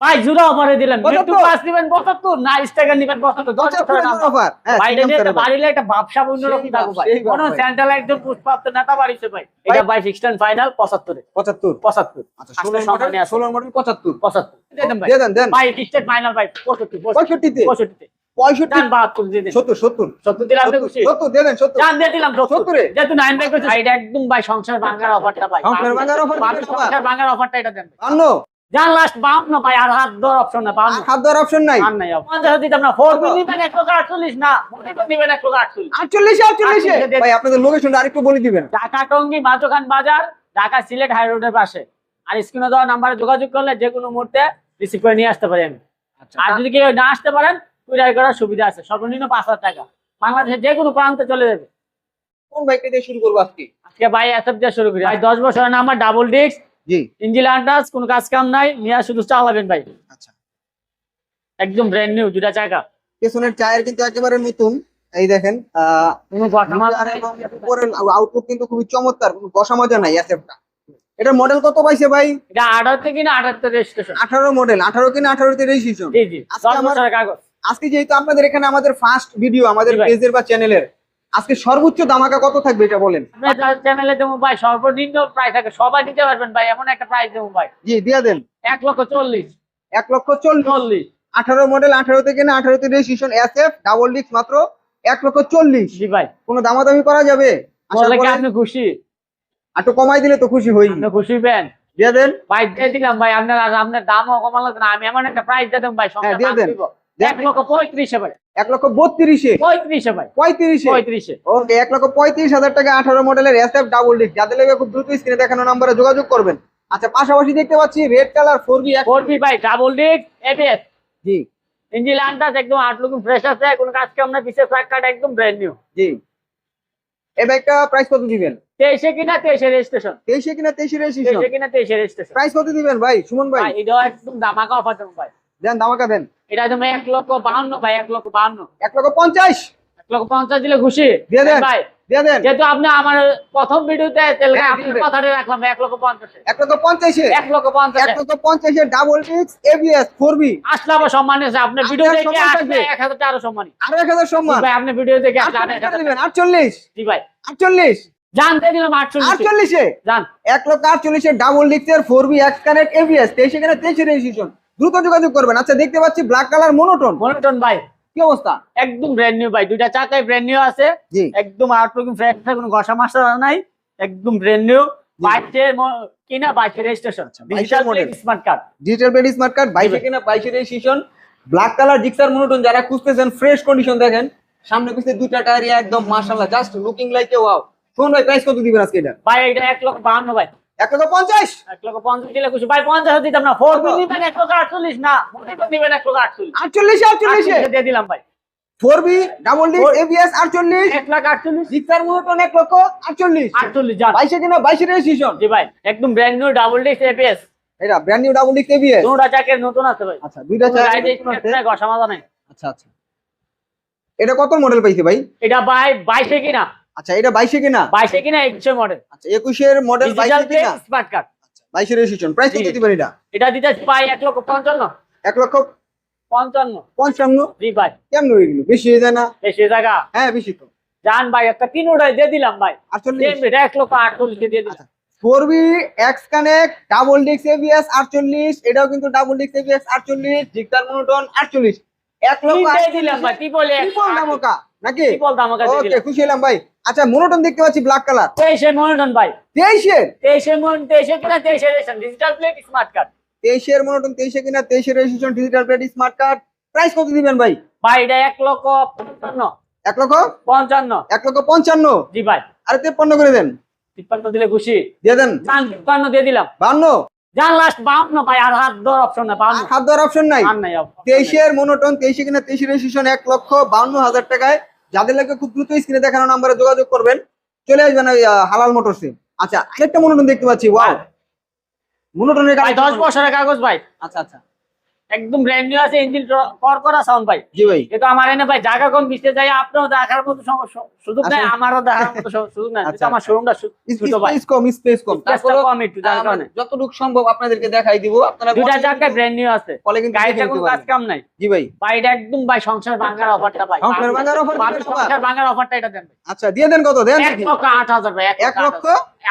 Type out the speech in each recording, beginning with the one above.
ভাই জুড়ে অফারে দিলেন? একটু পাঁচ দিবেন পঁচাত্তর না নিবেন অফার হ্যাঁ ভাই এটা স্যারের ভাই। বাড়িলে একটা ব্যবসা অন্যরকম বাপ, ভাই। কোনো। সেন্ট্রাল পুষ্পাপ্ত নেতা বাড়িছে ভাই। এটা ভাই ফিক্সড এন্ড ফাইনাল পঁচাত্তরে। পঁচাত্তর। পঁচাত্তর। আচ্ছা আসলে ষোলো সম্মানী মডেল দিয়ে দেন ভাই। দিয়ে দেন। দেন। ভাই ফিক্সড ফাইনাল ভাই একদম ভাই সংসার ভাঙার অফারটা ভাই? সংসার ভাঙার অফারটা এটা দেন যান লাস্ট বাউন্ন ভাই আর হাত ধর অপশন না বাউন্ন হাত দেওয়ার অপশন নাই? আর নাই পঞ্চাশ দিতাম না ফোর নিবেন এক লোক আটচল্লিশ না নিবেন এক লোক আটচল্লিশ আটচল্লিশে আটচল্লিশে আটচল্লিশে ভাই আপনাদের লোকেশনটা আরেকটু বলে দিবেন। ঢাকা টঙ্গি মাঝখান বাজার ঢাকা সিলেট হাই রোডের পাশে। আর স্ক্রিনে দেওয়া নাম্বারে যোগাযোগ করলে যে কোনো মুহূর্তে রিসিভ করে নিয়ে আসতে পারি আমি। আর যদি কেউ না আসতে পারেন কুরিয়ার করার সুবিধা আছে। সর্বনিম্ন পাঁচ হাজার টাকা। বাংলাদেশের যে কোনো প্রান্তে চলে যাবে। কোন বাইকটা দিয়ে শুরু করব আজকে? আজকে ভাই এসব দিয়ে শুরু করি। ভাই দশ বছরের নাম্বার ডাবল ডিস্ক জি। আন্টাস কোনো কাজ কাম নাই শুধু চালাবেন ভাই। আচ্ছা। একদম ব্র্যান্ড নিউ দুটা চাকা পেছনের টায়ার কিন্তু একেবারে এই দেখেন আউটলুক কিন্তু খুবই চমৎকার কোনো বসা মজা নাই অ্যাসেপটা এটার মডেল কত পাইছে ভাই? এটা আঠারো থেকে না রেজিস্ট্রেশন মডেল আঠারো কিনা আঠারোতে রেজিস্ট্রেশন জি জি আজকে যেহেতু আপনাদের এখানে আমাদের ফার্স্ট ভিডিও আমাদের পেজের বা চ্যানেলের আজকে সর্বোচ্চ দামাকা কত থাকবে এটা বলেন? আপনার চ্যানেলে দেবো ভাই সর্বনিম্ন প্রাইস থাকে সবাই নিতে পারবেন ভাই এমন একটা প্রাইস দেবো ভাই। জি দিয়া দেন। এক লক্ষ চল্লিশ। এক লক্ষ চল্লিশ। আঠারো মডেল আঠারো থেকে না আঠারোতে registration S F double disc মাত্র এক লক্ষ চল্লিশ। জি ভাই। কোনো দামাদামি করা যাবে? আপনি খুশি? একটু কমাই দিলে তো খুশি হই। খুশি পেন দিয়ে দেন। ভাই দিয়ে দিলাম ভাই আপনার আপনার দামও কমালো না আমি এমন একটা প্রাইস দিয়ে দেবো ভাই হ্যাঁ, দিয়ে দেন। এক লক্ষ পঁয়ত্রিশে ভাই এক লক্ষ বত্রিশে। পঁয়ত্রিশে ভাই পঁয়ত্রিশে? পঁয়ত্রিশে। ওকে এক লক্ষ পঁয়ত্রিশ হাজার টাকা আঠারো মডেলের এস এফ ডাবল ডিস্ক যাদের লেগে খুব দ্রুত স্ক্রিনে দেখানো নাম্বারে যোগাযোগ করবেন। আচ্ছা পাশাপাশি দেখতে পাচ্ছি red colour four B four B ভাই ডাবল ডিস্ক এবিএস জি। ইঞ্জিন একদম আউটলুক ফ্রেশ আছে কোনো কাজ কাম না বিশেষ কার্ড একদম ব্র্যান্ড নিউ জি। এই বাইকটা প্রাইস কত দিবেন? তেইশে কিনা তেইশে রেজিস্ট্রেশন তেইশে কিনা তেইশে রেজিস্ট্রেশন তেইশে কিনা তেইশে রেজিস্ট্রেশন প্রাইস কত দিবেন ভাই? সুমন ভাই? ভাই একদম দামাকা অফার ভাই। দেন দামাকা দেন। এটা তুমি এক লক্ষ বাহান্ন ভাই এক লক্ষ বাহান্ন। এক লক্ষ পঞ্চাশ। এক লক্ষ পঞ্চাশ দিলে খুশি? দিয়ে দেন। ভাই দিয়ে দেন। যেহেতু আপনি আমার প্রথম ভিডিওতে তেলগা আপনার দিয়ে দেন। কথাটা রাখলাম এক লক্ষ পঞ্চাশে। এক লক্ষ পঞ্চাশে। এক লক্ষ পঞ্চাশ। এক লক্ষ পঞ্চাশে ডাবল এবিএস ফোর বি আসলে আবার সম্মান আছে আপনার ভিডিও দেখে এক হাজার আরও সম্মানী। আরও এক হাজার সম্মান। ভাই আপনি ভিডিও দেখে আসলে আটচল্লিশ জি ভাই। আটচল্লিশ। জানতে দিলাম আটচল্লিশ। জান। এক লক্ষ আটচল্লিশে ডাবল ডিস্কের four B X connect ABS তেইশে কিনা তেইশে রেজিস্ট্রেশন দ্রুত যোগাযোগ করবেন। আচ্ছা দেখতে পাচ্ছি ব্ল্যাক কালার মনোটন মনোটন ভাই। কি অবস্থা? একদম ব্র্যান্ড নিউ ভাই। দুইটা চাকাই ব্র্যান্ড নিউ আছে। একদম ফ্রেশ কোনো ঘষা মাসা নাই। একদম ব্র্যান্ড নিউ কিনা registration digital. Smart card digital smart card কিনা registration black colour Gixxer monotone যারা খুঁজতেছেন ফ্রেশ কন্ডিশন দেখেন। সামনে পিছনে দুইটা টায়ার একদম মাশাআল্লাহ। Just looking like a wow শোন ভাই প্রাইস কত দিবেন আজকে এটা? ভাই এটা এক লক্ষ বাহান্ন ভাই। এক লক্ষ পঞ্চাশ। এক লক্ষ পঞ্চাশ দিলে ভাই পঞ্চাশ দিতাম না। ফোর বি নিবেন এক লক্ষ আটচল্লিশ? না মোটিটা নিবেন এক লক্ষ আটচল্লিশ। আটচল্লিশে দিয়ে দিলাম ভাই। ফোর বি ডাবল এবিএস আটচল্লিশ। এক লাখ আটচল্লিশ। এক লক্ষ আটচল্লিশ। আটচল্লিশ যান। বাইশে কিনা বাইশে রেজিস্ট্রেশন জি ভাই একদম ব্র্যান্ড নিউ ডাবল এপিএস এটা brand new double disc ABS দুটা চাকের নতুন আছে ভাই। আচ্ছা দুইটা নাই আচ্ছা আচ্ছা। এটা কত মডেল পাইছে ভাই? এটা ভাই বাইশে কিনা? আচ্ছা এটা বাইশে কিনা? বাইশে কিনা একুশে মডেল আচ্ছা একুশের মডেল ডিজিটাল বাইশে কিনা? স্মার্ট কার্ড বাইশে রেজিস্ট্রেশন প্রাইস কত দিবেন এটা? এটা দিতে পাই এক লক্ষ পঞ্চান্ন। এক লক্ষ পঞ্চান্ন। পঞ্চান্ন? জি ভাই। কেমন হয়ে বেশি হয়ে যায় না? বেশি জায়গা হ্যাঁ বেশি তো। জান ভাই একটা তিন ওটাই দিয়ে দিলাম ভাই। আটচল্লিশ? Same rate, এক লক্ষ আটচল্লিশ দিয়ে দিলাম। Four B X connect double disc ABS আটচল্লিশ এটাও কিন্তু ডাবল এবিএস আটচল্লিশ জিক্সার মনোটন আটচল্লিশ। এক লক্ষ দিলাম ভাই ত্রিপলে দামকা নাকি? ত্রিপল দাম ওকে খুশি হলাম ভাই। আচ্ছা মনোটন দেখতে পাচ্ছি ব্ল্যাক কালার তেইশে মনোটন ভাই। তেইশের তেইশে তেইশে কিনা তেইশে ডিজিটাল প্লেট স্মার্ট কার্ড তেইশের মনোটন তেইশে কিনা registration digital plate smart card price কত দিবেন ভাই? ভাই এটা এক লক্ষ পঞ্চান্ন। এক লক্ষ? পঞ্চান্ন। এক লক্ষ পঞ্চান্ন? জি ভাই। আরে তেপ্পান্ন করে দেন। তিপ্পান্ন দিলে খুশি। দিয়ে দেন। তিপ্পান্ন দিয়ে দিলাম। বান্ন? জান লাস্ট বাউন্ন ভাই আর হাত ধর অপশন না বাউন্ন। হাত দেওয়ার অপশন নাই? আর নাই তেইশের মনোটন তেইশে কিনা তেইশে রেজিস্ট্রেশন এক লক্ষ বাউন্ন হাজার টাকায়। যাদের লাগে খুব দ্রুত স্ক্রিনে দেখানো নাম্বারে যোগাযোগ করবেন। চলে আসবেন হালাল মোটরসে আচ্ছা আরেকটা মনোটন দেখতে পাচ্ছি ওয়াও মনোটনের দশ বছরের কাগজ ভাই। আচ্ছা আচ্ছা। একদম ব্র্যান্ড নিউ আছে ইঞ্জিন কর করা সাউন্ড ভাই জি ভাই। যেহেতু আমার এনে ভাই জায়গা কম বিচতে যাই আপনারও দেখার মতো সুযোগ নাই আচ্ছা। আমারও দেখার মতো সুযোগ নাই। আচ্ছা, যেহেতু আমার শোরুমটা ছোট ভাই। স্পেস কম স্পেস কম। টা কম একটু যার কারণে। যতটুকু সম্ভব আপনাদেরকে দেখাই দিব। আপনারা দুটা জায়গায় ব্র্যান্ড নিউ আছে। কলে কিন্তু গাড়িটা কোনো কাজ কাম নাই। জি ভাই। এটা একদম ভাই সংসার ভাঙার অফারটা ভাই। সংসার ভাঙার বাবা? সংসার ভাঙার অফারটা এটা দেন। আচ্ছা দিয়ে দেন কত? দেন এক লক্ষ আট হাজার ভাই এক লক্ষ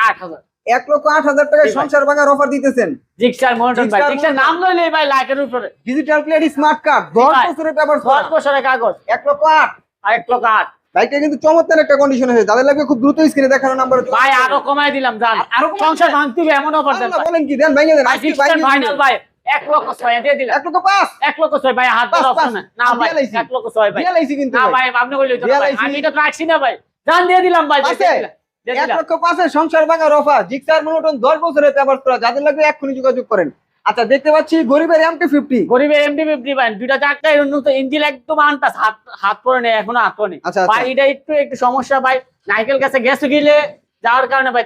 আট হাজার। এক লক্ষ আট হাজার টাকায় সংসার ভাঙার অফার দিতেছেন। জিক্সার মোটন ভাই জিক্সার জিক্সার নাম লইলে ভাই লাখের উপরে। ডিজিটাল প্লেট স্মার্ট কার্ড দশ ভাই। বছরের পেপার দশ বছরের কাগজ। এক লক্ষ আট। আর এক লক্ষ আট। বাইকটা কিন্তু চমৎকার একটা কন্ডিশন আছে যাদের লাগবে খুব দ্রুত স্ক্রিনে দেখানো নাম্বার ভাই আরও কমাই দিলাম জান। আরও সংসার ভাঙতে হবে এমন অফার দেন ভাই। বলেন কি দেন ভাইয়া দেন। আজকে ফাইনাল ভাই এক লক্ষ দিয়ে দিলাম। লক্ষ ভাই হাত ধরে না ভাই লক্ষ ছয় ভাই। দিয়ে লাইছি কিন্তু না ভাই। আপনি কইলে তো দিয়ে ভাই। আমি তো রাখছি না ভাই। জান দিয়ে দিলাম ভাই দিয়ে দিলাম, দিয়ে এক লক্ষ পাঁচে সংসার ভাঙার অফার। জিক্সার মনোটন দশ বছরের পেপার করা যাদের লাগবে এক্ষুনি যোগাযোগ করেন। আচ্ছা দেখতে পাচ্ছি গরিবের এমটি ফিফটি গরিবের এমডি ফিফটি ভাই দুইটা ইঞ্জিন একদম আনটাস হাত হাত পরে নেই এখনও হাত পরে নেই। আচ্ছা, আচ্ছা। ভাই এটা একটু একটু সমস্যা ভাই। নাইকেল কাছে গেছে গেলে যাওয়ার কারণে ভাই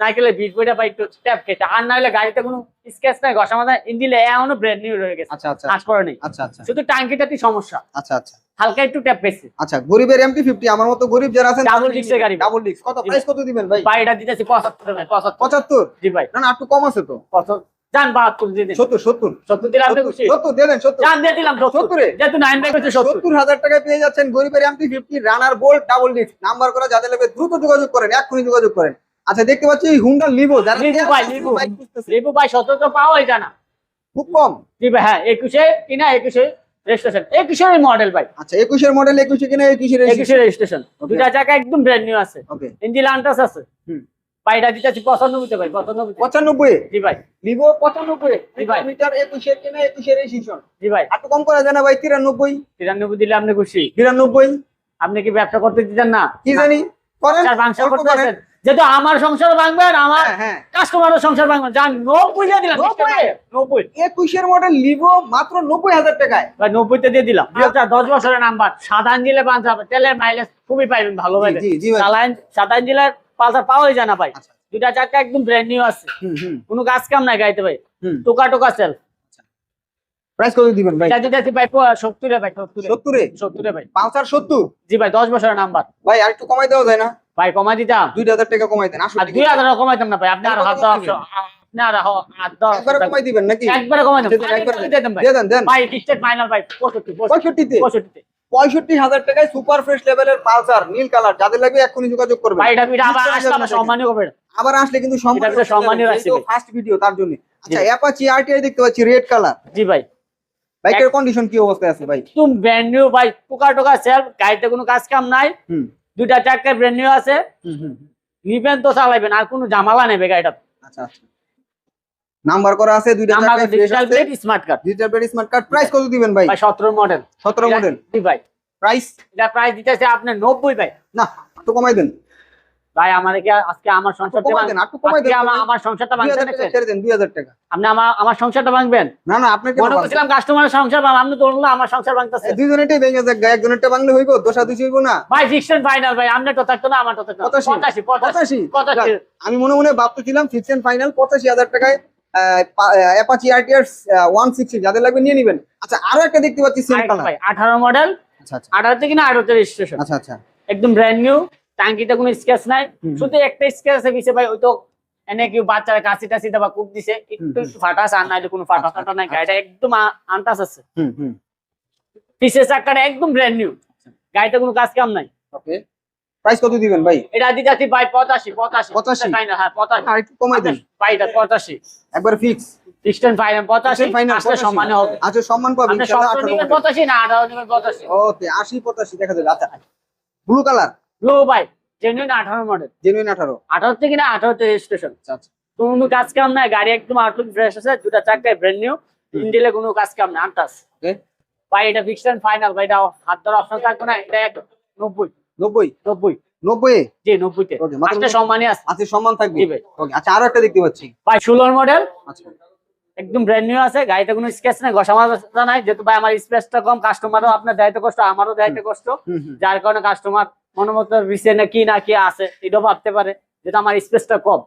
নাইকেলের বিট বইটা ভাই একটু ট্যাপ খেতে। আর নাহলে গাড়িতে কোনো স্কেচ নাই ঘষা মাথা ইঞ্জিনে এখনও ব্র্যান্ড নিউ রয়ে গেছে। আচ্ছা আচ্ছা। কাজ করে নেই। আচ্ছা আচ্ছা। শুধু টাঙ্কিটাতেই সমস্যা। আচ্ছা আচ্ছা। হালকা একটু ট্যাপ পেয়েছে আচ্ছা গরিবের এমটি ফিফটি আমার মতো গরিব যারা আছেন disc এর গাড়ি। ডাবল ডিস্ক কত প্রাইস কত দিবেন ভাই? ভাই এটা দিতেছি পঁচাত্তর ভাই পঁচাত্তর। পঁচাত্তর? জি ভাই। না না একটু কম আছে তো। পঁচাত্তর। যান বাহাত্তর দিয়ে দিন। সত্তর সত্তর। সত্তর দিলে আপনি খুশি। সত্তর দিয়ে দেন সত্তর। যান দিয়ে দিলাম সত্তর। সত্তরে? যেহেতু নাইন ব্যাগ হচ্ছে সত্তর। সত্তর হাজার টাকায় পেয়ে যাচ্ছেন গরিবের MT fifty runner bolt double disc number করা যাদের লাগবে দ্রুত যোগাযোগ করেন এক্ষুনি যোগাযোগ করেন। আচ্ছা দেখতে পাচ্ছি হুন্ডা লিভো যারা লিভো ভাই, লিভো। লেবু ভাই সতেরো পাওয়াই জানা খুব কম? জি ভাই হ্যাঁ একুশে কিনা একুশে রেজিস্ট্রেশন একুশের মডেল ভাই। আচ্ছা একুশের মডেল একুশে কিনা একুশের একুশে রেজিস্ট্রেশন দুটা জায়গা একদম ব্র্যান্ড নিউ আছে। ওকে ইঞ্জিন আন্টাস আছে। হুম। ভাই এটা জি ভাই। জি ভাই। মিটার কিনা রেজিস্ট্রেশন জি ভাই। একটু কম করা যায় না ভাই তিরানব্বই? তিরানব্বই দিলে আপনি খুশি। আপনি কি ব্যবসা করতে দিতেন না? কি জানি? করেন। করতে আছেন যেহেতু আমার সংসার ভাঙবেন আমার হ্যাঁ হ্যাঁ। কাস্টমারের সংসার ভাঙবেন যান নব্বই দিয়ে দিলাম নব্বই? নব্বই। একুশের মডেল লিভো মাত্র নব্বই হাজার টাকায়। ভাই নব্বইতে দিয়ে দিলাম। আচ্ছা দশ বছরের নাম্বার সাধারণ দিলে পাঁচ হবে তেলের মাইলেজ খুবই পাইবেন ভালো জি সাধারণ সাধারণ পালসার পাওয়াই যায় না ভাই। আচ্ছা। দুটা চারটা একদম ব্র্যান্ড নিউ আছে। কোনো কাজ কাম নাই গাইতে ভাই। টোকা টোকা সেল প্রাইস কত দিবেন ভাই? এটা দিতেছি ভাই সত্তরে ভাই সত্তরে। সত্তরে? সত্তরে ভাই। পাঁচশার সত্তর? জি ভাই দশ বছরের নাম্বার ভাই আর একটু কমাই দেওয়া যায় না? ভাই কমাই দিতাম। দুই হাজার টাকা কমাই দেন আসো আর দুই হাজার কমাইতাম না ভাই আপনি আর হাত দশ আপনি আর হাত দশ একবারে কমাই দিবেন নাকি? একবারে কমাই দেন ভাই। দেন দেন। ভাই স্টেট ফাইনাল ভাই? পঁয়ষট্টি পঁয়ষট্টিতে? পঁয়ষট্টিতে। পঁয়ষট্টি হাজার টাকায় সুপার ফ্রেশ লেভেলের পালসার নীল কালার যাদের লাগবে যোগাযোগ আবার আসলে করবে আবার আসলে কিন্তু। ফার্স্ট ভিডিও তার জন্য। আচ্ছা জি। অ্যাপাচি আরটিআই দেখতে পাচ্ছি রেড কালার জি ভাই। বাইকের কন্ডিশন কি অবস্থায় আছে ভাই? একদম ব্র্যান্ড নিউ ভাই পোকা টোকা সেল গাড়িতে কোনো কাজ কাম নাই। হুম। দুইটা চারটা ব্র্যান্ড নিউ আছে। নিবেন তো চালাইবেন আর কোনো জামালা নেবে গাড়িটা আচ্ছা আচ্ছা। নাম্বার করা আছে দুইটা আমরা digital plate smart card digital plate smart card price কত দিবেন ভাই? ভাই সতেরো মডেল 17 মডেল জি ভাই? প্রাইস এটা প্রাইস দিতেছে আপনি নব্বই ভাই। না তো কমাই দেন। ভাই আমার কি আজকে আমার সংসারটা আজকে দেন, আমার সংসারটা 2000 ভাঙছেন টাকা ছেড়ে দেন 2000 টাকা। আপনি আমার আমার সংসারটা ভাঙবেন? না না আপনাকে মনে করছিলাম কাস্টমারের সংসার ভাঙ আপনি তো বললেন আমার সংসার ভাঙতেছে। দুইজনেরটাই ভেঙে যাক গা, একজনেরটা বাংলা হইব দোষা দোষী হইব না। ভাই ফিক্সড ফাইনাল ভাই আপনি তো থাকতো না আমার তো থাকতো না। পঁচাশি। পঁচাশি পঁচাশি পঁচাশি। পঁচাশি। যাক, আমি মনে মনে ভাবতেছিলাম ফিক্স এন্ড ফাইনাল পঁচাশি হাজার টাকায় অ্যাপাচি আরটিআর ওয়ান সিক্সটি যাদের লাগবে নিয়ে নিবেন। আচ্ছা আরও একটা দেখতে পাচ্ছি সেম কালার ভাই আঠারো মডেল আচ্ছা আচ্ছা। আঠারো থেকে না আঠারোতে রেজিস্ট্রেশন আচ্ছা আচ্ছা। একদম ব্র্যান্ড নিউ টাঙ্কিতে কোনো স্কেচ নাই। শুধু একটা স্কেচ আছে পিছে ভাই ওই তো এনে কি বাচ্চারা কাশি টাসি দেবা কুপ দিছে। একটু ফাটা আছে আর নাইলে কোনো ফাটা আচ্ছা, ফাটা নাই আচ্ছা। গাড়িটা একদম আ- আনটাস আছে। পিছের চাকাটা একদম ব্র্যান্ড নিউ গাড়িতে কোনো কাজ কাম নাই। ওকে প্রাইস কত দিবেন ভাই? এটা দিতে আছি ভাই পঁচাশি পঁচাশি। পঁচাশি? ফাইনাল হ্যাঁ পঁচাশি। আর একটু কমাই দেন। ভাই এটা পঁচাশি। একবার ফিক্স ফাইনাল ফাইনাল আসলে সম্মানে হবে। আচ্ছা সম্মান পাবেন না ওকে আশি পঁচাশি দেখা যাবে। আচ্ছা ব্লু কালার ব্লু ভাই জেনুইন আঠারো মডেল জেনুইন আঠারো। আঠারো থেকে না আঠারোতে রেজিস্ট্রেশন আচ্ছা কোনো কাজ কাম নাই গাড়ি একদম আউটলুক ফ্রেশ আছে দুটা চারটায় ব্র্যান্ড নিউ ইন্ডিলে কোনো কাজ কাম নাই আনটাস ওকে ভাই এটা ফিক্সড এন্ড ফাইনাল ভাই এটা হাত ধর অপশন থাকবে না এটা এক নব্বই। নব্বই? নব্বই। নব্বই? জি নব্বইতে। পাঁচটা সম্মানই আছে। আচ্ছা সম্মান থাকবে? ভাই। ওকে আচ্ছা আরও একটা দেখতে পাচ্ছি। ভাই ষোলোর মডেল আচ্ছা। একদম ব্র্যান্ড নিউ আছে গাড়িতে কোনো স্কেচ নাই ঘষা মাজা নাই যেহেতু ভাই আমার স্পেসটা কম কাস্টমারও আপনার দায়িত্ব কষ্ট আমারও দায়িত্ব কষ্ট। যার কারণে কাস্টমার মনে মতো রিসে না কি না কি আছে এটাও ভাবতে পারে। যেটা আমার স্পেসটা কম।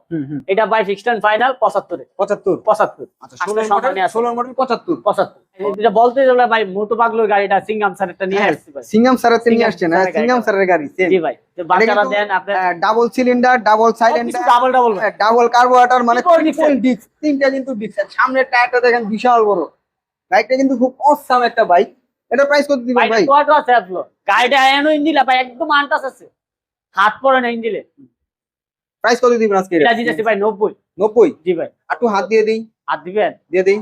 এটা ভাই ফিক্সড এন্ড ফাইনাল পঁচাত্তরে। পঁচাত্তর? পঁচাত্তর। আচ্ছা আসলে ষোলোর সম্মানই মডেল আছে। ষোলোর মডেল পঁচাত্তর। পঁচাত্তর। এটা বলতে গেলে ভাই মোটু পাগলোর গাড়িটা সিঙ্গাম স্যারেরটা নিয়ে হ্যাঁ, আসছি ভাই। সিঙ্গাম স্যারের নিয়ে আসছেন স্যারের সিঙ্গাম। স্যারের গাড়ি জি ভাই তো বাচ্চারা দেন আপনি double cylinder double cylinder double double double carburettor মানে ট্রিপল ডিস্ক তিনটা কিন্তু ডিস্ক সামনের টায়ারটা দেখেন বিশাল বড়। বাইকটা কিন্তু খুব অসাম একটা বাইক। এটা প্রাইস কত দিবেন ভাই? কত আছে। আপলো গাড়িটা এনো ইঞ্জিলা ভাই একদম আনটাস আছে। হাত পড়ে না ইঞ্জিলে। প্রাইস কত দিবেন আজকে? এটা দিতেছি ভাই নব্বই। নব্বই? জি ভাই। একটু হাত দিয়ে দেই। হাত দিবেন? দিয়ে দেই।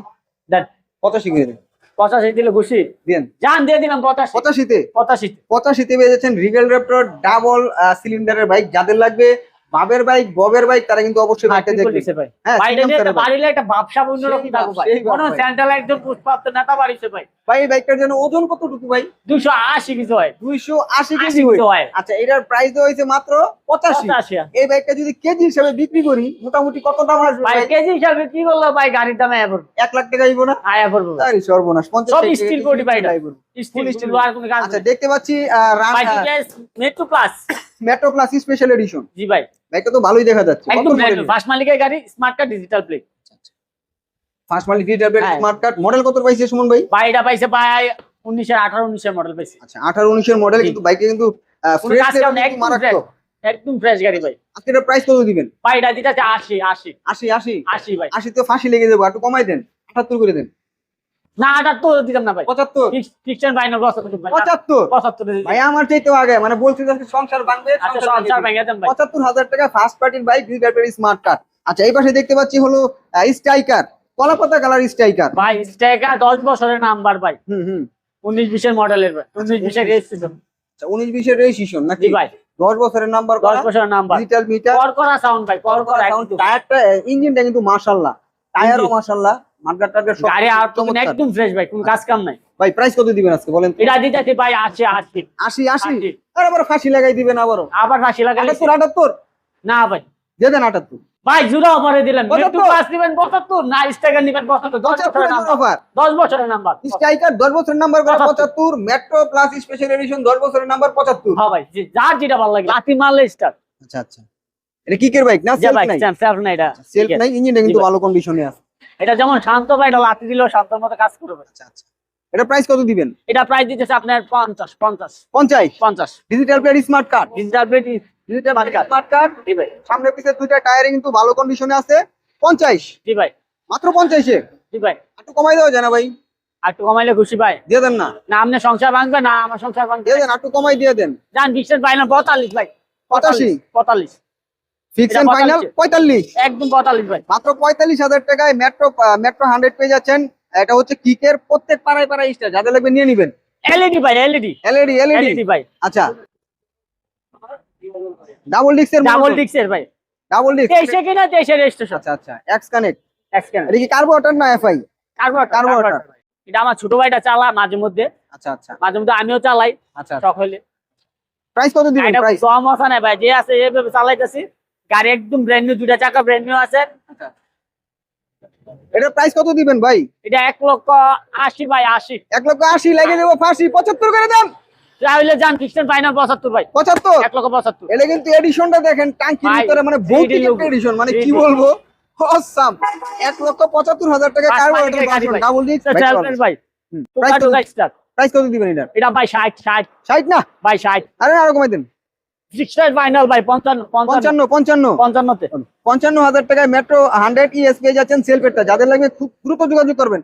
দেন। পঁচাশি করে দেন। 85 দিলে খুশি? দেন জান দিয়ে দিলাম পঁচাশি। পঁচাশিতে? পঁচাশি পঁচাশিতে পেয়ে যাচ্ছেন রিগেল র্যাপটর ডাবল সিলিন্ডারের বাইক যাদের লাগবে বাবের বাইক ববের বাইক তারা কিন্তু অবশ্যই বাইকটা দেখবে। ভাই। হ্যাঁ ভাই বাড়িলে একটা ব্যবসা অন্যরকম ভাই। কোন ভাই। সেন্ট্রাল একজন পুষ্পাপ্ত নেতা বাড়িছে ভাই। ভাই এই বাইকটার জন্য ওজন কতটুকু ভাই? দুশো আশি কিছু হয়। দুইশো আশি আশি কেজি কিছু হয়। আচ্ছা এটার প্রাইস হয়েছে মাত্র পঁচাশি। পঁচাশি। এই বাইকটা যদি কেজি হিসাবে বিক্রি করি মোটামুটি কত দাম আসবে ভাই ভাই? কেজি হিসাবে কি করল ভাই গাড়ির দামে আয়া পড়ব। এক লাখ টাকা আইবো না? আয়া পড়ব ভাই। আরে সর্বনাশ পঞ্চাশ সব টাকা steel কেজি body বাইক। আইবো। স্টিল কোনো আর কোনো কাজ আচ্ছা দেখতে পাচ্ছি ভাই metro plus metro plus special edition জি ভাই। বাইকটা তো ভালোই দেখা যাচ্ছে। একদম ফার্স্ট মালিকের গাড়ি স্মার্ট কার্ড ডিজিটাল ফার্স্ট মালিক ডিজিটাল। স্মার্ট কার্ড মডেল কত পাইছে সুমন ভাই? ভাই এটা পাইছে ভাই উনিশের আঠারো উনিশের মডেল পাইছে। আচ্ছা আঠারো উনিশের মডেল কিন্তু বাইকে কিন্তু মারাত্মক। একদম ফ্রেশ গাড়ি ভাই। আজকে এটা প্রাইস কত দিবেন? ভাই এটা দিতে আছে আশি আশি। আশি আশি। আশি ভাই। আশি তো ফাঁসি লেগে যাব একটু কমাই দেন। আটাত্তর করে দেন। না আটাত্তর দিতাম না ভাই। পঁচাত্তর? ফাইনাল পঁচাত্তর ভাই পঁচাত্তর পঁচাত্তর? ভাই আমার আগে মানে বলছি সংসার ভাঙবে আচ্ছা পঁচাত্তর হাজার টাকা ফার্স্ট পার্টির বাইক ডিজিটাল স্মার্ট কার্ড আচ্ছা এই পাশে দেখতে পাচ্ছি হলো স্ট্রাইকার কলাপাতা কালার স্ট্রাইকার ভাই স্টেকার দশ বছরের নাম্বার ভাই। হুম হুম। উনিশ বিশের মডেলের ভাই। উনিশ বিশের রেজিস্ট্রেশন আচ্ছা উনিশ বিশের রেজিস্ট্রেশন নাকি? ভাই। দশ বছরের নাম্বার দশ বছরের নাম্বার ডিজিটাল মিটার সাউন্ড ভাই। টায়ারটা ইঞ্জিনটা কিন্তু টায়ারও। মাশাল্লাহ মার্কার সব গাড়ি আর চমৎকার। একদম ফ্রেশ ভাই কোন কাজ কাম নাই। ভাই প্রাইস কত দিবেন আজকে বলেন তো? এটা দিতে ভাই আশি আশি। আশি আশি? আশি। আর আবার ফাঁসি লাগাই দিবেন আবারও। আবার ফাঁসি লাগাই আটাত্তর আটাত্তর? না ভাই। দিয়ে দেন আটাত্তর। ভাই জুড়া অফারে দিলেন। পঁচাত্তর। পাস দিবেন পঁচাত্তর? না স্টেকার নিবেন পঁচাত্তর। দশ বছরের নাম্বার অফার দশ বছরের নাম্বার স্ট্রাইকার দশ বছরের নাম্বার করে পঁচাত্তর। পঁচাত্তর। মেট্রো প্লাস স্পেশাল এডিশন দশ বছরের নাম্বার পঁচাত্তর। হ্যাঁ ভাই যার যেটা ভালো লাগে। লাতি মারলে স্টার আচ্ছা আচ্ছা। এটা কিকের বাইক না? সেলফ নাই? সেলফ না এটা। সেলফ নাই ইঞ্জিনটা কিন্তু ভালো কন্ডিশনে আছে। এটা যেমন শান্ত ভাই এটা লাতি দিলেও শান্তর মতো কাজ করবে। আচ্ছা আচ্ছা। এটা প্রাইস কত দিবেন? এটা প্রাইস দিতেছে আপনার পঞ্চাশ পঞ্চাশ। পঞ্চাশ? পঞ্চাশ। Digital plate smart card digital পেটি ডিজিটাল স্মার্ট কার্ড জি ভাই। সামনে পিছে দুইটা টায়ারে কিন্তু ভালো কন্ডিশনে আছে। পঞ্চাশ? জি ভাই। মাত্র পঞ্চাশে জি ভাই। একটু কমাই দেওয়া যায় না ভাই একটু কমাইলে খুশি ভাই। দিয়ে দেন না। না আপনি সংসার ভাঙবে না আমার সংসার ভাঙবে। দিয়ে দেন একটু কমাই দিয়ে দেন। জান যান বিশেষ ফাইনাল পঁয়তাল্লিশ ভাই। পঁচাশি? পঁয়তাল্লিশ। ফিক্স এন্ড ফাইনাল পঁয়তাল্লিশে। পঁয়তাল্লিশ। একদম পঁয়তাল্লিশ ভাই। মাত্র পঁয়তাল্লিশ হাজার টাকায় মেট্রো মেট্রো হান্ড্রেড পেয়ে যাচ্ছেন। এটা হচ্ছে কিকের প্রত্যেক পাড়ায় পাড়ায় স্টার যাদের লাগবে নিয়ে নিবেন। এলইডি ভাই এলইডি এলইডি এলইডি এলইডি ভাই। আচ্ছা। ডাবল ডিস্কের ডাবল ডিক্সের ভাই। ডাবল কিনা রেজিস্ট্রেশন আচ্ছা আচ্ছা। এক্স কানেক্ট এক্সকেন এটা কি কার্বোরেটর না এফআই কার্বোরেটর Carburetor। কার্বোরেটর এটা আমার ছোট ভাইটা চালা মাঝে মধ্যে। আচ্ছা আচ্ছা। মাঝে মধ্যে আমিও চালাই। আচ্ছা শখ প্রাইস কত দিবেন প্রাইস সমস্যা নাই ভাই। যে আছে এভাবে চালাইতেছি। গাড়ি একদম ব্র্যান্ড নিউ দুটা চাকা ব্র্যান্ড নিউ আছে। এটা প্রাইস কত দিবেন ভাই? এটা এক লক্ষ আশি ভাই আশি। এক লক্ষ আশি লাগিয়ে দেবো ফাঁসি পঁচাত্তর করে দেন। তাহলে যান ফাইনাল পঁচাত্তর ভাই। পঁচাত্তর? এক লক্ষ পঁচাত্তর। এটা কিন্তু এডিশনটা দেখেন টাঙ্কির ভিতরে মানে ভৌতিক logo। এডিশন মানে কি বলব? অসাম এক লক্ষ পঁচাত্তর হাজার টাকা কার্বোরেটর ভাই। ডাবল ডিস্ক ভাই প্রাইস প্রাইস কত দিবেন এটা? এটা ভাই ষাট ষাট। ষাট না? ভাই ষাট। আরে আরও কমাই দেন। ফাইনাল ভাই পঞ্চান্ন পঞ্চান্ন। পঞ্চান্ন পঞ্চান্ন। পঞ্চান্নতে। পঞ্চান্ন হাজার টাকায় মেট্রো হান্ড্রেড ইএস পেয়ে যাচ্ছেন সেলফেরটা যাদের লাগবে খুব দ্রুত যোগাযোগ করবেন।